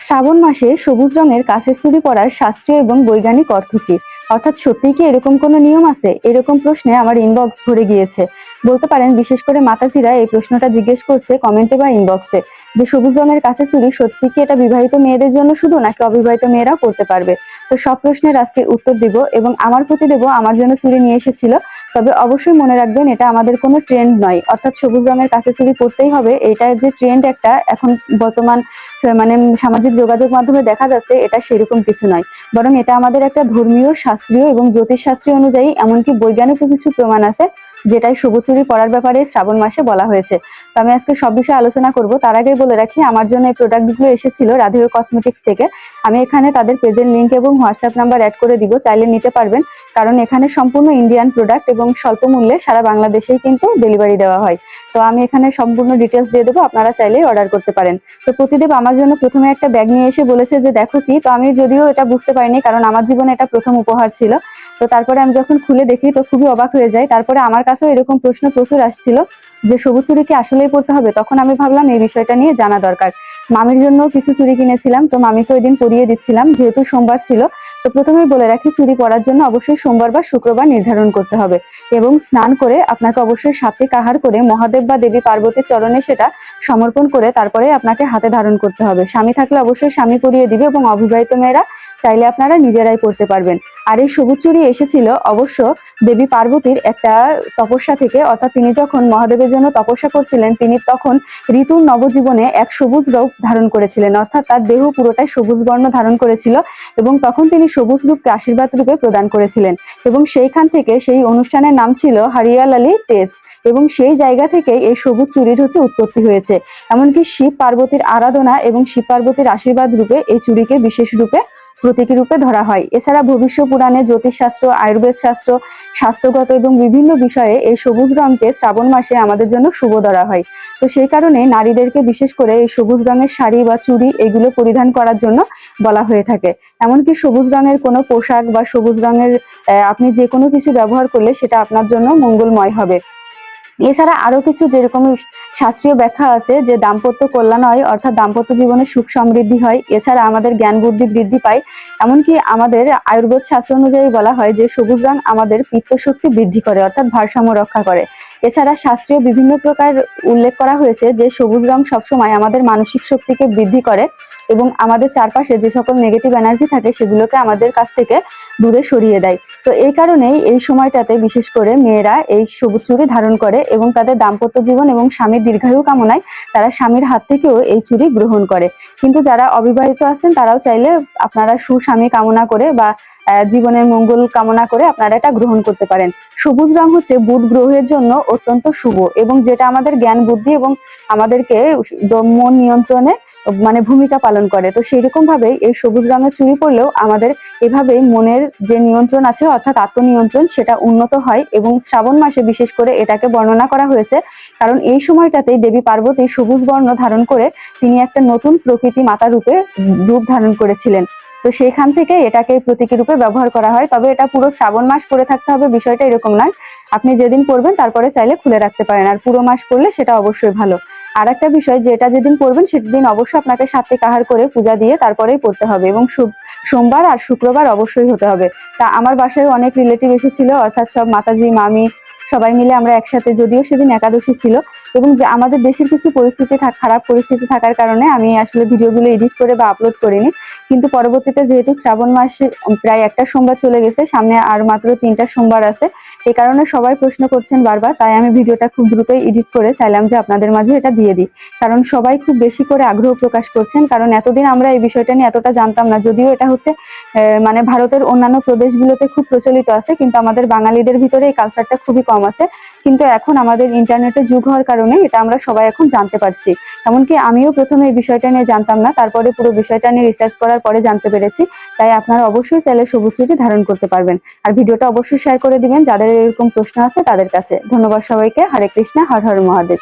শ্রাবণ মাসে সবুজ রঙের কাছে চুরি পড়ার শাস্ত্রীয় এবং বৈজ্ঞানিক অর্থ কি? অর্থাৎ সত্যিই কি এরকম কোনো নিয়ম আছে? এরকম প্রশ্নে আমার ইনবক্স ভরে গিয়েছে। বলতে পারেন, বিশেষ করে মাতাজিরা এই প্রশ্নটা জিজ্ঞেস করছে কমেন্টে বা ইনবক্সে যে সবুজ রঙের কাছে চুরি সত্যি কি এটা বিবাহিত মেয়েদের জন্য শুধু নাকি অবিবাহিত মেয়েরাও করতে পারবে? তো সব প্রশ্নের আজকে উত্তর দিব এবং আমার প্রতি দেব আমার জন্য চুরি নিয়ে এসেছিল। তবে অবশ্যই মনে রাখবেন, এটা আমাদের কোনো ট্রেন্ড নয়। অর্থাৎ সবুজ রঙের কাছে চুরি পড়তেই হবে। এটা যে ট্রেন্ড একটা এখন বর্তমান মানে সামাজিক যোগাযোগ মাধ্যমে দেখা যাচ্ছে, এটা সেরকম কিছু নয়। বরং এটা আমাদের একটা ধর্মীয় শাস্ত্রীয় এবং জ্যোতিষ শাস্ত্রীয় অনুযায়ী এমনকি বৈজ্ঞানিক কিছু প্রমাণ আছে, যেটাই সবুজ চুরি পড়ার ব্যাপারে শ্রাবণ মাসে বলা হয়েছে। তো আমি আজকে সব বিষয়ে আলোচনা করব। তার আগে বলে রাখি, আমার জন্য এই প্রোডাক্টগুলো এসেছিল রাধিও কসমেটিক্স থেকে। আমি এখানে তাদের পেজের লিংক এবং হোয়াটসঅ্যাপ নাম্বার অ্যাড করে দিব, চাইলে নিতে পারবেন। কারণ এখানে সম্পূর্ণ ইন্ডিয়ান প্রোডাক্ট এবং স্বল্প মূল্যে সারা বাংলাদেশেই কিন্তু ডেলিভারি দেওয়া হয়। তো আমি এখানে সম্পূর্ণ ডিটেলস দিয়ে দেবো, আপনারা চাইলেই অর্ডার করতে পারেন। তো প্রতিদেব আমার জন্য প্রথমে একটা ব্যাগ নিয়ে এসে বলেছে যে, দেখো কি? তো আমি যদিও এটা বুঝতে পারিনি, কারণ আমার জীবনে এটা প্রথম উপহার ছিল। তো তারপরে আমি যখন খুলে দেখি তো খুবই অবাক হয়ে যাই। তারপরে আমার কাছেও এরকম প্রশ্ন প্রচুর আসছিল। যে সবুজ চুরি কি আসলেই পড়তে হবে? তখন আমি ভাবলাম এই বিষয়টা নিয়ে জানা দরকার। মামির জন্য কিছু চুরি কিনেছিলাম, তো মামিকে ওই দিন পরিয়ে দিচ্ছিলাম, যেহেতু সোমবার ছিল। তো প্রথমেই বলে রাখি, চুরি পরার জন্য অবশ্যই সোমবার বা শুক্রবার নির্ধারণ করতে হবে এবং স্নান করে আপনাকে অবশ্যই সাত্বিক আহার করে মহাদেব বা দেবী পার্বতীর চরণে সেটা সমর্পণ করে তারপরে আপনাকে হাতে ধারণ করতে হবে। স্বামী থাকলে অবশ্যই স্বামী পরিয়ে দিবে এবং অবিবাহিত মেয়েরা চাইলে আপনারা নিজেরাই পড়তে পারবেন। আর এই সবুজ চুরি এসেছিল অবশ্য দেবী পার্বতীর একটা তপস্যা থেকে, অর্থাৎ তিনি যখন মহাদেবের জন্য তপস্যা করছিলেন, তিনি তখন ঋতুর নবজীবনে এক সবুজ রূপ ধারণ করেছিলেন। অর্থাৎ তার দেহ পুরোটাই সবুজ বর্ণ ধারণ করেছিল এবং তখন তিনি সবুজ রূপকে আশীর্বাদ রূপে প্রদান করেছিলেন এবং সেইখান থেকে সেই অনুষ্ঠানের নাম ছিল হারিয়াল আলী তেজ এবং সেই জায়গা থেকে এই সবুজ চুরির হচ্ছে উৎপত্তি হয়েছে। এমনকি শিব পার্বতীর আরাধনা এবং শিব পার্বতীর আশীর্বাদ রূপে এই চুরিকে বিশেষ রূপে প্রতীকী রূপে ধরা হয়। এছাড়া ভবিষ্য পুরাণে জ্যোতিষশাস্ত্র, আয়ুর্বেদ শাস্ত্র, স্বাস্থ্যগত এবং বিভিন্ন বিষয়ে এই সবুজ রঙকে শ্রাবণ মাসে আমাদের জন্য শুভ ধরা হয়। তো সেই কারণে নারীদেরকে বিশেষ করে এই সবুজ রঙের শাড়ি বা চুড়ি এগুলো পরিধান করার জন্য বলা হয়ে থাকে। এমনকি সবুজ রঙের কোনো পোশাক বা সবুজ রঙের আপনি যে কোনো কিছু ব্যবহার করলে সেটা আপনার জন্য মঙ্গলময় হবে। এছাড়া আরও কিছু যেরকম শাস্ত্রীয় ব্যাখ্যা আছে যে দাম্পত্য কল্যাণ হয়, অর্থাৎ দাম্পত্য জীবনে সুখ সমৃদ্ধি হয়, এছাড়া আমাদের জ্ঞান বুদ্ধি বৃদ্ধি পায়, এমনকি আমাদের আয়ুর্বেদ শাস্ত্র অনুযায়ী বলা হয় যে সবুজ রং আমাদের পিত্ত শক্তি বৃদ্ধি করে, অর্থাৎ ভারসাম্য রক্ষা করে। এছাড়া শাস্ত্রীয় বিভিন্ন প্রকার উল্লেখ করা হয়েছে যে সবুজ রং সবসময় আমাদের মানসিক শক্তিকে বৃদ্ধি করে এবং আমাদের চারপাশে যে সকল নেগেটিভ এনার্জি থাকে সেগুলোকে আমাদের কাছ থেকে দূরে সরিয়ে দেয়। তো এই কারণেই এই সময়টাতে বিশেষ করে মেয়েরা এই সবুজ চুড়ি ধারণ করে এবং তাদের দাম্পত্য জীবন এবং স্বামীর দীর্ঘায়ু কামনায় তারা স্বামীর হাত থেকেও এই চুড়ি গ্রহণ করে। কিন্তু যারা অবিবাহিত আছেন, তারাও চাইলে আপনারা সুস্বামী কামনা করে বা জীবনের মঙ্গল কামনা করে আপনারা এটা গ্রহণ করতে পারেন। সবুজ রং হচ্ছে বুধ গ্রহের জন্য অত্যন্ত শুভ এবং যেটা আমাদের জ্ঞান, বুদ্ধি এবং আমাদেরকে মন নিয়ন্ত্রণে মানে ভূমিকা পালন করে। তো সেই রকম ভাবে এই সবুজ রঙের চুরি পড়লেও আমাদের এভাবে মনের যে নিয়ন্ত্রণ আছে, অর্থাৎ আত্মনিয়ন্ত্রণ, সেটা উন্নত হয় এবং শ্রাবণ মাসে বিশেষ করে এটাকে বর্ণনা করা হয়েছে। কারণ এই সময়টাতেই দেবী পার্বতী সবুজ বর্ণ ধারণ করে তিনি একটা নতুন প্রকৃতি মাতা রূপে রূপ ধারণ করেছিলেন। তো সেখান থেকে এটাকে প্রতীকী রূপে ব্যবহার করা হয়। তবে এটা পুরো শ্রাবণ মাস পরে থাকতে হবে, বিষয়টা এরকম নয়। আপনি যেদিন পড়বেন তারপরে চাইলে খুলে রাখতে পারেন। আর পুরো মাস পড়লে সেটা অবশ্যই ভালো। আর একটা বিষয়, যেটা যেদিন পড়বেন সেদিন অবশ্যই আপনাকে সাত্বিক আহার করে পূজা দিয়ে তারপরেই পড়তে হবে এবং সোমবার আর শুক্রবার অবশ্যই হতে হবে। তা আমার বাসায় অনেক রিলেটিভ এসেছিল, অর্থাৎ সব মাতাজি, মামি সবাই মিলে আমরা একসাথে, যদিও সেদিন একাদশী ছিল এবং যে আমাদের দেশের কিছু পরিস্থিতি খারাপ পরিস্থিতি থাকার কারণে আমি আসলে ভিডিওগুলো এডিট করে বা আপলোড করিনি। কিন্তু পরবর্তীতে যেহেতু শ্রাবণ মাসে প্রায় একটা সোমবার চলে গেছে, সামনে আর মাত্র তিনটা সোমবার আছে। এই কারণে সবাই প্রশ্ন করছেন বারবার, তাই আমি ভিডিওটা খুব দ্রুতই এডিট করে চাইলাম যে আপনাদের মাঝে এটা দিয়ে দিই। কারণ সবাই খুব বেশি করে আগ্রহ প্রকাশ করছেন, কারণ এতদিন আমরা এই বিষয়টা নিয়ে এতটা জানতাম না। যদিও এটা হচ্ছে মানে ভারতের অন্যান্য প্রদেশগুলোতে খুব প্রচলিত আছে, কিন্তু আমাদের বাঙালিদের ভিতরে এই কালচারটা খুবই কম আছে। কিন্তু এখন আমাদের ইন্টারনেটের যুগ হওয়ার কারণে এটা আমরা সবাই এখন জানতে পারছি। এমনকি আমিও প্রথমে এই বিষয়টা নিয়ে জানতাম না, তারপরে পুরো বিষয়টা নিয়ে রিসার্চ করার পরে জানতে পেরেছি, তাই আপনারা অবশ্যই চাইলে সবুজ চুটি ধারণ করতে পারবেন। আর ভিডিওটা অবশ্যই শেয়ার করে দিবেন, যাদের এরকম প্রশ্ন আছে তাদের কাছে। ধন্যবাদ সবাইকে। হরে কৃষ্ণা, হর হর মহাদেব।